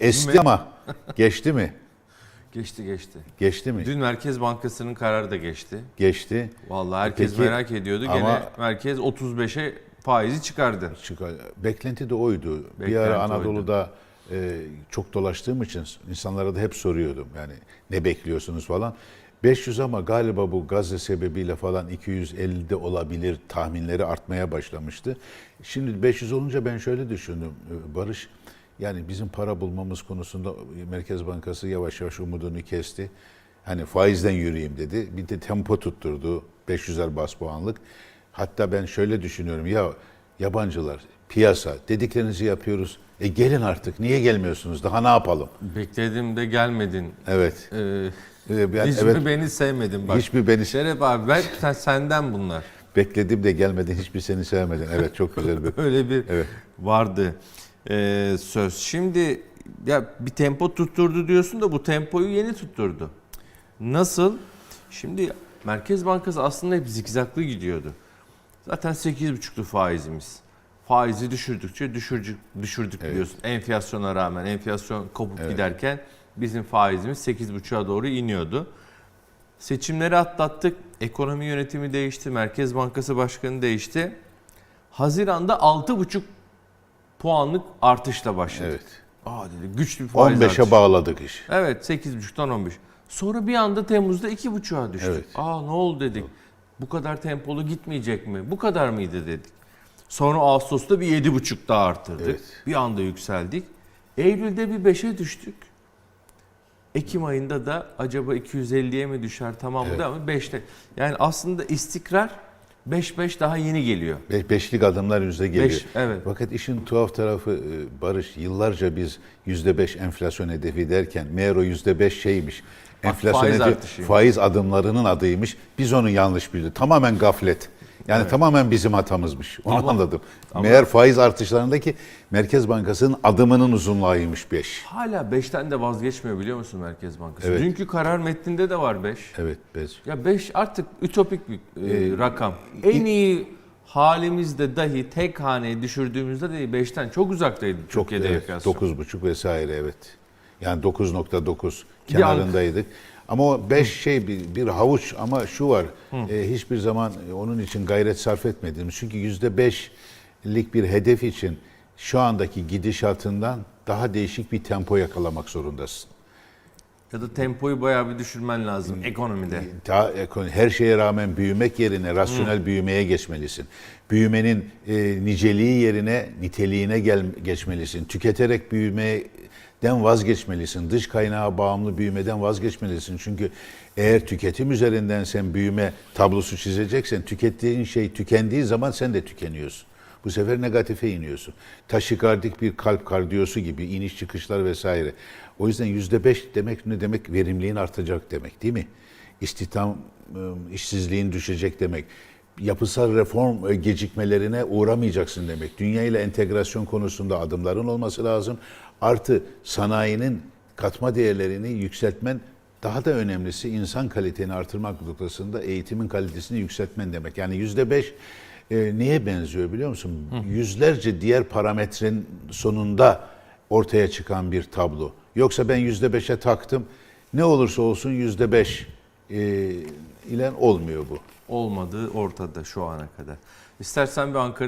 esti mi? ama geçti mi? Geçti geçti. Geçti mi? Dün Merkez Bankası'nın kararı da geçti. Geçti. Vallahi herkes Peki, merak ediyordu. Gene ama- merkez 35'e faizi çıkardı. Çıkar. Beklenti de oydu. bir Beklenti ara oydu. Anadolu'da e, çok dolaştığım için insanlara da hep soruyordum. Yani ne bekliyorsunuz falan. 500 ama galiba bu Gazze sebebiyle falan 250'de olabilir tahminleri artmaya başlamıştı. Şimdi 500 olunca ben şöyle düşündüm e, Barış. Yani bizim para bulmamız konusunda Merkez Bankası yavaş yavaş umudunu kesti. Hani faizden yürüyeyim dedi. Bir de tempo tutturdu 500'er bas puanlık. Hatta ben şöyle düşünüyorum ya yabancılar piyasa dediklerinizi yapıyoruz. E gelin artık niye gelmiyorsunuz daha ne yapalım? Beklediğimde gelmedin. Evet. Ee, Ee, yani hiç evet beni sevmedin bak. hiçbir beni Şeref abi ben sen, senden bunlar. bekledim de gelmedin hiçbir seni sevmedin. Evet çok güzel bir. Öyle bir Evet. vardı ee, söz. Şimdi ya bir tempo tutturdu diyorsun da bu tempoyu yeni tutturdu. Nasıl? Şimdi Merkez Bankası aslında hep zikzaklı gidiyordu. Zaten 8,5'tu faizimiz. Faizi düşürdükçe düşürdük, düşürdük Evet. biliyorsun. Enflasyona rağmen enflasyon kopup Evet. giderken bizim faizimiz 8,5'a doğru iniyordu. Seçimleri atlattık. Ekonomi yönetimi değişti. Merkez Bankası Başkanı değişti. Haziran'da 6,5 puanlık artışla başladık. Evet. Aa dedi güçlü bir faiz 15'e artışı. bağladık iş. Evet 8,5'tan 15. Sonra bir anda Temmuz'da 2,5'a düştük. Evet. Aa ne oldu dedik. Bu kadar tempolu gitmeyecek mi? Bu kadar mıydı dedik. Sonra Ağustos'ta bir 7,5 daha arttırdık. Evet. Bir anda yükseldik. Eylül'de bir 5'e düştük. Ekim ayında da acaba 250'ye mi düşer tamam mı Evet. ama 5'te. Yani aslında istikrar 5-5 daha yeni geliyor. Be- beşlik adımlar yüzde geliyor. Beş, evet. Fakat işin tuhaf tarafı e, Barış yıllarca biz yüzde beş enflasyon hedefi derken meğer o yüzde beş şeymiş. Enflasyon faiz hedefi faiz adımlarının adıymış. Biz onu yanlış bildik. Tamamen gaflet. Yani tamamen bizim hatamızmış. Onu Ama- anladım. ama- Meğer faiz artışlarındaki Merkez Bankası'nın adımının uzunluğuymuş 5. Hala 5'ten de vazgeçmiyor biliyor musun Merkez Bankası? Evet. Dünkü karar metninde de var 5. Evet, 5. Ya 5 artık ütopik bir e, Ee, rakam. En iyi halimizde dahi tek haneye düşürdüğümüzde de 5'ten çok uzaktaydı Çok Türkiye'de evet, enflasyon. 9,5 vesaire evet. Yani 9.9 Bir kenarındaydık. Ama o 5 şey bir, bir havuç ama şu var. e, hiçbir zaman onun için gayret sarf etmediğimiz. Çünkü %5'lik bir hedef için şu andaki gidişatından daha değişik bir tempo yakalamak zorundasın. Ya da tempoyu bayağı bir düşürmen lazım ekonomide. Daha ekonomi- her şeye rağmen büyümek yerine rasyonel büyümeye geçmelisin. Büyümenin e, niceliği yerine niteliğine gel, geçmelisin. Tüketerek büyümeden vazgeçmelisin. Dış kaynağa bağımlı büyümeden vazgeçmelisin. Çünkü eğer tüketim üzerinden sen büyüme tablosu çizeceksen tükettiğin şey tükendiği zaman sen de tükeniyorsun. Bu sefer negatife iniyorsun. Taşikardik bir kalp kardiyosu gibi iniş çıkışlar vesaire. O yüzden yüzde beş demek ne demek? Verimliliğin artacak demek değil mi? İstihdam, ıı, işsizliğin düşecek demek. Yapısal reform e, gecikmelerine uğramayacaksın demek. Dünya ile entegrasyon konusunda adımların olması lazım. Artı sanayinin katma değerlerini yükseltmen daha da önemlisi insan kaliteni artırmak noktasında eğitimin kalitesini yükseltmen demek. Yani yüzde beş e, neye benziyor biliyor musun? Yüzlerce diğer parametrenin sonunda ortaya çıkan bir tablo. Yoksa ben yüzde beşe taktım. Ne olursa olsun yüzde beş e, ile olmuyor bu. Olmadığı ortada şu ana kadar. İstersen bir Ankara